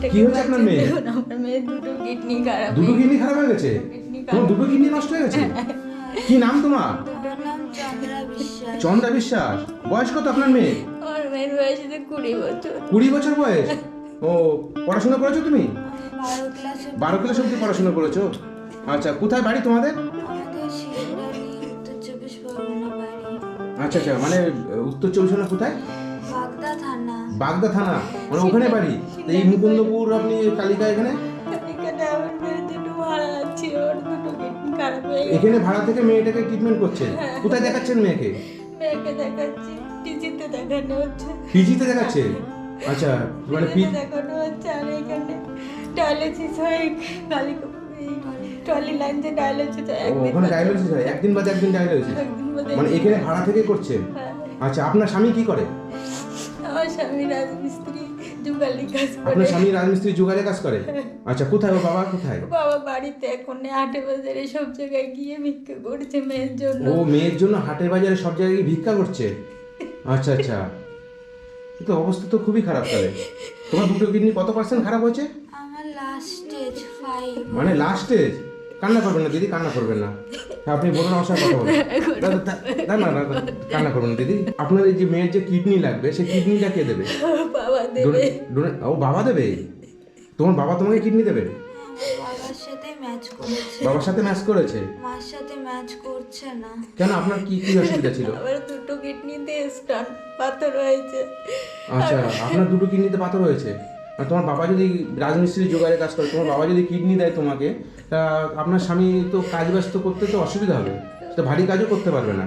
মেয়েটাকে কি হয়েছে আপনার মেয়ে? আমার মেয়ের দুটো কিডনি খারাপ দুটো কিডনি খারাপ হয়ে গেছে? তোমার দুটো কিডনি নষ্ট হয়ে গেছে? কি নাম তোমার? চন্দ্রা বিশ্বাস। বয়স কত আপনার মেয়ে আমার মেয়ের বয়স কুড়ি বছর। কুড়ি বছর বয়স? ও পড়াশোনা করেছ তুমি? বারো ক্লাস অব্দি পড়াশোনা করেছ? আচ্ছা কোথায় বাড়ি তোমাদের? আচ্ছা আচ্ছা মানে উত্তর চব্বিশ পরগনা কোথায়? বাগদা থানা। বাগদা থানা? মানে ওখানে বাড়ি? এই মুকুন্দপুর আপনি কালিকা এখানে? এখানে ভাড়া হয়ে থেকে মেয়েটাকে ট্রিটমেন্ট করছেন কোথায় দেখাচ্ছেন মেয়েকে? মেয়েকে দেখাচ্ছি টিচিতে দেখানো হচ্ছে। পিজিতে দেখাচ্ছে? আচ্ছা মানে পি দেখানো হচ্ছে আর এখানে ডায়ালিসিস হয় কালী ট্রলি লাইন যে ডায়ালিসিস হয় একদিন ওখানে ডায়ালিসিস হয়? একদিন বাদে একদিন ডায়ালিসিস মানে এখানে ভাড়া থেকে করছেন হ্যাঁ। আচ্ছা আপনার স্বামী কি করে? আমার স্বামী রাজমিস্ত্রি যুগালি কাজ করে। আপনার স্বামী রাজমিস্ত্রি জোগাড়ে কাজ করে? আচ্ছা কোথায় ও বাবা? কোথায়? বাবা বাড়িতে এখন আটে বাজারে সব জায়গায় গিয়ে ভিক্ষা করছে মেয়ের জন্য। ও মেয়ের জন্য হাটে বাজারে সব জায়গায় গিয়ে ভিক্ষা করছে? আচ্ছা আচ্ছা। তো অবস্থা তো খুবই খারাপ তাহলে। তোমার দুটো কিডনি কত পার্সেন্ট খারাপ হয়েছে? আমার লাস্ট স্টেজ ফাইভ মানে লাস্ট স্টেজ কান্না করবেন না দিদি কান্না করবেন না। আপনি বলুন আমার সাথে কথা বলুন। না না কান্না করবেন না দিদি। আপনার এই যে মেয়ের যে কিডনি লাগবে সেই কিডনিটা কে দেবে? ও বাবা দেবে? তোমার বাবা তোমাকে কিডনি দেবে? বাবার সাথে ম্যাচ করেছে। মার সাথে ম্যাচ করছে না। কেন আপনার কি কি অসুবিধা ছিল? আবার দুটো কিডনিতে স্টোন পাথর হয়েছে। আচ্ছা আপনার দুটো কিডনিতে পাথর হয়েছে? তোমার বাবা যদি রাজমিস্ত্রি জোগাড়ে কাজ করে তোমার বাবা যদি কিডনি দেয় তোমাকে তা আপনার স্বামী তো কাজ ব্যস্ত করতে তো অসুবিধা হবে। তো ভারী কাজও করতে পারবে না।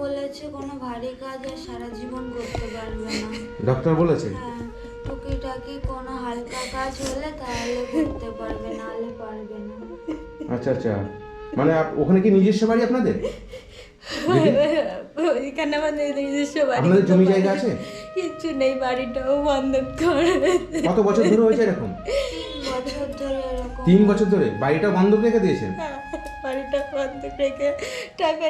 বলেছে কোনো ভারী কাজ আর সারা জীবন করতে পারবে না। ডক্টর বলেছে? হ্যাঁ টুকিটাকি কোনো হালকা কাজ হলে তাহলে করতে পারবে নাহলে পারবে না। আচ্ছা আচ্ছা। মানে ওখানে কি নিজস্ব বাড়ি আপনাদের? এখানে আমাদের নিজস্ব বাড়ি আপনাদের জমি জায়গা আছে? কিচ্ছু নেই বাড়িটাও বন্ধক করে কত বছর ধরে হয়েছে এরকম? তিন বছর ধরে? বাড়িটা বন্ধক রেখে দিয়েছেন? বাড়িটা বন্ধক রেখে টাকা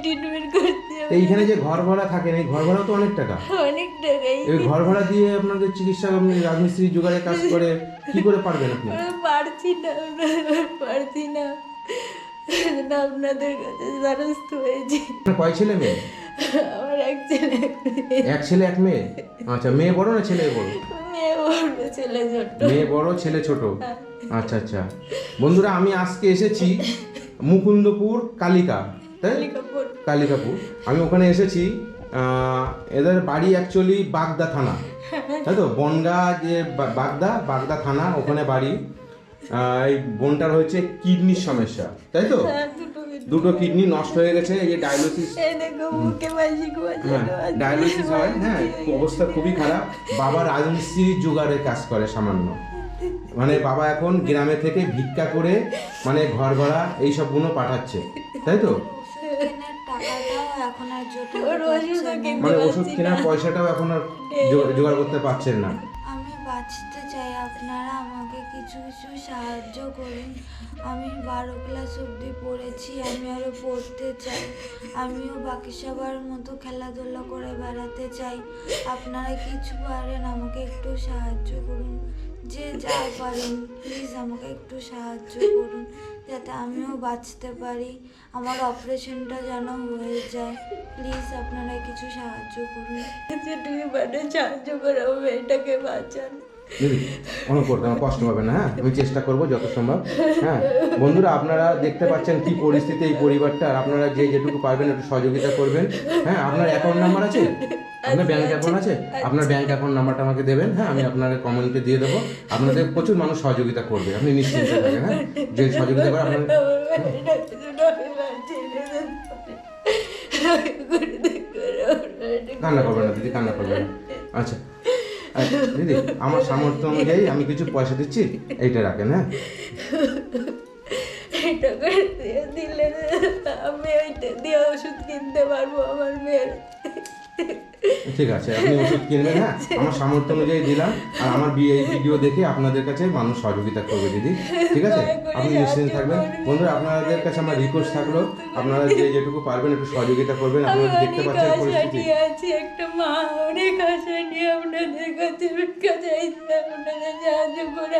ট্রিটমেন্ট করতে এইখানে যে ঘর ভাড়া থাকেন এই ঘর ভাড়া তো অনেক টাকা। অনেক টাকাই এই ঘর ভাড়া দিয়ে আপনাদের চিকিৎসা আপনি রাজমিস্ত্রি জোগাড়ে কাজ করে কি করে পারবেন আপনি? পারছি না পারছি না। আপনাদের কাছে দ্বারস্থ হয়েছি। কয় ছেলে মেয়ে? আমার এক ছেলে এক ছেলে এক মেয়ে? আচ্ছা মেয়ে বড় না ছেলে বড়? মেয়ে বড় ছেলে ছোট। মেয়ে বড় ছেলে ছোট? আচ্ছা আচ্ছা। বন্ধুরা আমি আজকে এসেছি মুকুন্দপুর কালিকা তাই? কালিকাপুর। আমি ওখানে এসেছি এদের বাড়ি অ্যাকচুয়ালি বাগদা থানা। তাই তো? বনগা যে বাগদা বাগদা থানা ওখানে বাড়ি। এই বোনটার হয়েছে কিডনির সমস্যা তাই তো? হ্যাঁ, দুটো কিডনি। নষ্ট হয়ে গেছে এই যে ডায়ালিসিস এই দেখো মুখে মাসিক হ্যাঁ ডায়ালিসিস হয় হ্যাঁ অবস্থা খুবই খারাপ। বাবা রাজমিস্ত্রি জোগাড়ে কাজ করে সামান্য। মানে বাবা এখন গ্রামে থেকে ভিক্ষা করে মানে ঘর ভাড়া এইসবগুলো পাঠাচ্ছে তাই তো? মানে ওষুধ কেনার পয়সাটাও এখন আর জোগাড় করতে পারছেন না। বাঁচতে চাই, আপনারা আমাকে কিছু কিছু সাহায্য করুন। আমি বারো ক্লাস অবধি পড়েছি, আমি আরও পড়তে চাই। আমিও বাকি সবার মতো খেলাধুলা করে বেড়াতে চাই। আপনারা কিছু পারেন, আমাকে একটু সাহায্য করুন। যে যা পারেন প্লিজ আমাকে একটু সাহায্য করুন, যাতে আমিও বাঁচতে পারি। আমার অপারেশনটা যেন হয়ে যায় প্লিজ আপনারা কিছু সাহায্য করুন। মানে সাহায্য করে, মেয়েটাকে বাঁচান। অনেক আমার কষ্ট হবে না হ্যাঁ? আমি চেষ্টা করব যত সম্ভব হ্যাঁ? বন্ধুরা আপনারা দেখতে পাচ্ছেন কি পরিস্থিতি এই পরিবারটা আর আপনারা যে যেটুকু পারবেন একটু সহযোগিতা করবেন হ্যাঁ? আপনার অ্যাকাউন্ট নাম্বার আছে? আপনার ব্যাংক অ্যাকাউন্ট আছে? আপনার ব্যাংক অ্যাকাউন্ট নাম্বারটা আমাকে দেবেন হ্যাঁ? আমি আপনার কমেন্টে দিয়ে দেবো। আপনাদের প্রচুর মানুষ সহযোগিতা করবে আপনি নিশ্চিন্তে থাকেন হ্যাঁ? যে সহযোগিতা করে আপনার কান্না করবেন না দিদি কান্না করবেন আচ্ছা, দিদি, আমার সামর্থ্য অনুযায়ী আমি কিছু পয়সা দিচ্ছি, এইটা রাখেন হ্যাঁ? এটা করে দিলে আমি ওইটা দিয়ে ওষুধ কিনতে পারব আমার মেয়ের। ঠিক আছে আপনি ওষুধ কিনবেন হ্যাঁ? আমার সামর্থ্য অনুযায়ী দিলাম আর আমার বি- এই ভিডিও দেখে আপনাদের কাছে মানুষ সহযোগিতা করবে দিদি। ঠিক আছে? আপনি নিশ্চিন্ত থাকবেন। বন্ধুরা আপনাদের কাছে আমার রিকোয়েস্ট থাকল আপনারা যে যেটুকু পারবেন একটু সহযোগিতা করবেন আপনারা দেখতে পাচ্ছেন পরিস্থিতি। আছি একটা মা অনেক আশা নিয়ে আপনাদের কাছে চাইছে আপনাদের সাহায্য পারি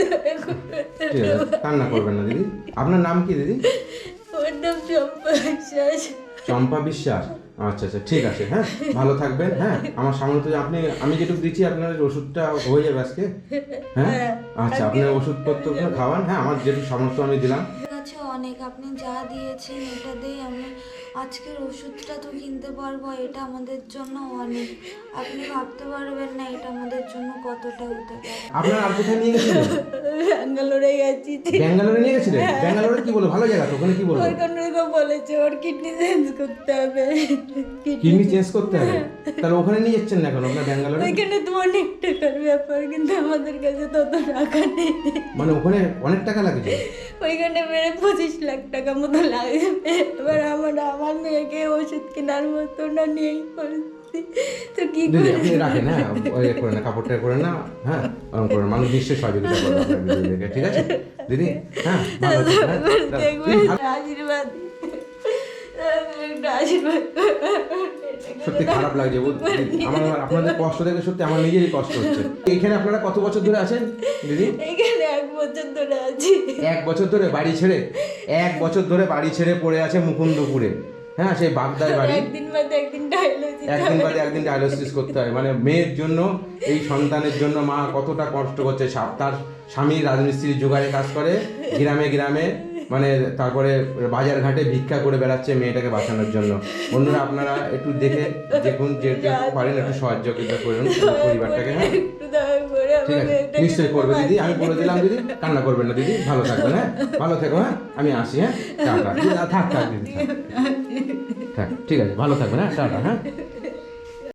দয়া করে। ঠিক আছে কান্না করবেন না দিদি। আপনার নাম কি দিদি? ওর নাম চম্পা বিশ্বাস চম্পা বিশ্বাস? আচ্ছা আচ্ছা ঠিক আছে হ্যাঁ ভালো থাকবেন হ্যাঁ আমার সামনে তো আপনি আমি যেটুকু দিচ্ছি আপনার ওষুধটা হয়ে যাবে আজকে হ্যাঁ? আচ্ছা আপনার ওষুধপত্রগুলো খাওয়ান হ্যাঁ আমার যেটুকু সামর্থ্য আমি দিলাম। ঠিক আছে অনেক আপনি যা দিয়েছেন এটা দিয়ে আমি আজকের ওষুধটা তো কিনতে পারব এটা আমাদের জন্য অনেক। আপনি ভাবতে পারবেন না এটা আমাদের জন্য কতটা হতে পারে আপনার আর কোথায় নিয়ে গেছিলেন? ব্যাঙ্গালোরে গেছি। ব্যাঙ্গালোরে নিয়ে গেছিলেন? ব্যাঙ্গালোরে কি বলো? ভালো জায়গা তো ওখানে কি ওইখানে তো বলেছে ওর কিডনি চেঞ্জ করতে হবে। কিডনি চেঞ্জ করতে হবে? তাহলে ওখানে নিয়ে যাচ্ছেন না এখন আপনার ব্যাঙ্গালোরে? ওইখানে তো অনেক টাকার ব্যাপার কিন্তু আমাদের কাছে তত টাকা নেই। মানে ওখানে অনেক টাকা লাগছে ওইখানে মেরে পঁচিশ লাখ টাকা মতো লাগবে। এবার আমার আমার মেয়েকে ওষুধ কেনার মতো না নেই তো কি করে আপনি রাখেন হ্যাঁ ওই করেন না কাপড়টা করে না হ্যাঁ ওরকম করেন মানুষ নিশ্চয়ই সহযোগিতা করবে আপনার ঠিক আছে? দিদি হ্যাঁ ভালো হ্যাঁ? আশীর্বাদ। সত্যি খারাপ লাগছে আমার আপনাদের কষ্ট দেখে সত্যি আমার নিজেরই কষ্ট হচ্ছে। এখানে আপনারা কত বছর ধরে আছেন দিদি? এখানে এক বছর ধরে আছি। এক বছর ধরে বাড়ি ছেড়ে? এক বছর ধরে বাড়ি ছেড়ে পড়ে আছে মুকুন্দপুরে। হ্যাঁ সেই বাগদার বাড়ি। একদিন বাদে একদিন ডায়ালিসিস একদিন বাদে একদিন ডায়ালিসিস করতে হয়। মানে মেয়ের জন্য এই সন্তানের জন্য মা কতটা কষ্ট করছে তার স্বামী রাজমিস্ত্রির জোগাড়ে কাজ করে গ্রামে গ্রামে মানে তারপরে বাজার ঘাটে ভিক্ষা করে বেড়াচ্ছে মেয়েটাকে বাঁচানোর জন্য। বন্ধুরা আপনারা একটু দেখে দেখুন যে পারেন একটু সহযোগিতা করুন পরিবারটাকে হ্যাঁ? ঠিক আছে। নিশ্চয়ই করবে। দিদি আমি বলে দিলাম দিদি কান্না করবেন না দিদি। ভালো থাকবেন হ্যাঁ? ভালো থেকো হ্যাঁ? আমি আসি হ্যাঁ? টাটা। থাক থাক দিদি থাক ঠিক আছে। ভালো থাকবেন হ্যাঁ? টাটা হ্যাঁ?